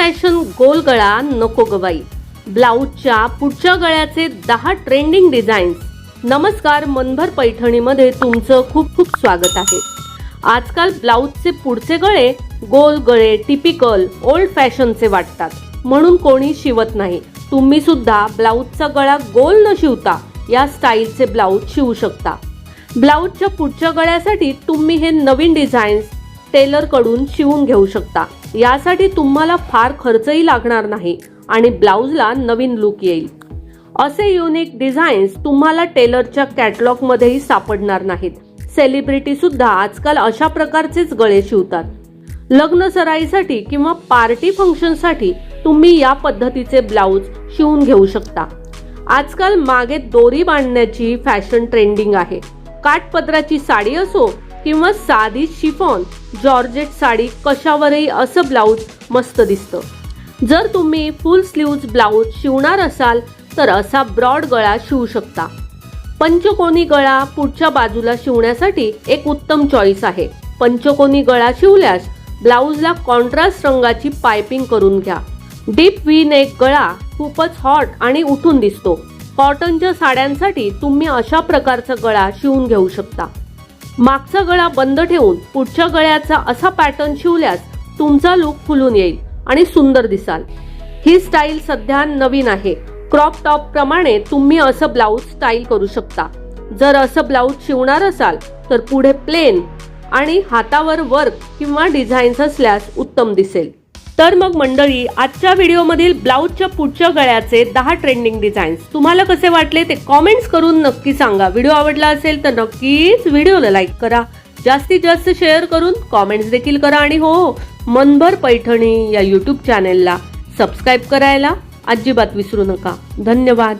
Fashion गोल गळा नको गवाई ब्लाऊजच्या पुढच्या गळ्याचे दहा ट्रेंडिंग डिझाईन्स नमस्कार मनभर पैठणीमध्ये तुमचं खूप खूप स्वागत आहे. आजकाल ब्लाऊजचे पुढचे गळे गोल गळे टिपिकल ओल्ड फॅशनचे वाटतात. म्हणून कोणी शिवत नाही. तुम्ही सुद्धा ब्लाऊजचा गळा गोल न शिवता या स्टाईलचे ब्लाऊज शिवू शकता. ब्लाऊजच्या पुढच्या गळ्यासाठी तुम्ही हे नवीन डिझाईन्स टेलरकडून शिवून घेऊ शकता. यासाठी तुम्हाला फार खर्चही लागणार नाही आणि ब्लाऊजला नवीन लुक येईल. असे युनिक डिझाईन्स तुम्हाला टेलरच्या कॅटलॉगमध्येही सापडणार नाहीत. सेलिब्रिटी सुद्धा आजकाल अशा प्रकारचेच गळे शिवतात. लग्न सराईसाठी किंवा पार्टी फंक्शनसाठी तुम्ही या पद्धतीचे ब्लाऊज शिवून घेऊ शकता. आजकाल मागे दोरी बांधण्याची फॅशन ट्रेंडिंग आहे. काठपदराची साडी असो किंवा साधी शिफॉन जॉर्जेट साडी कशावरही असं ब्लाऊज मस्त दिसतं. जर तुम्ही फुल स्लीव्ज ब्लाऊज शिवणार असाल तर असा ब्रॉड गळा शिवू शकता. पंचकोनी गळा पुढच्या बाजूला शिवण्यासाठी एक उत्तम चॉईस आहे. पंचकोनी गळा शिवल्यास ब्लाऊजला कॉन्ट्रास्ट रंगाची पायपिंग करून घ्या. डीप व्ही नेक गळा खूपच हॉट आणि उठून दिसतो. कॉटनच्या साड्यांसाठी तुम्ही अशा प्रकारचा गळा शिवून घेऊ शकता. मागचा गळा बंद ठेवून पुढच्या गळ्याचा असा पॅटर्न शिवल्यास तुमचा लुक फुलून येईल आणि सुंदर दिसाल. ही स्टाईल सध्या नवीन आहे. क्रॉप टॉप प्रमाणे तुम्ही असं ब्लाऊज स्टाईल करू शकता. जर असं ब्लाऊज शिवणार असाल तर पुढे प्लेन आणि हातावर वर्क किंवा डिझाईन्स असल्यास उत्तम दिसेल. तर मग मंडळी आजच्या व्हिडिओमधील ब्लाऊजच्या पुढच्या गळ्याचे दहा ट्रेंडिंग डिझाईन्स तुम्हाला कसे वाटले ते कॉमेंट्स करून नक्की सांगा. व्हिडिओ आवडला असेल तर नक्कीच व्हिडिओला लाईक करा. जास्तीत जास्त शेअर करून कॉमेंट्स देखील करा आणि हो मनभर पैठणी या यूट्यूब चॅनेलला सबस्क्राईब करायला अजिबात विसरू नका. धन्यवाद.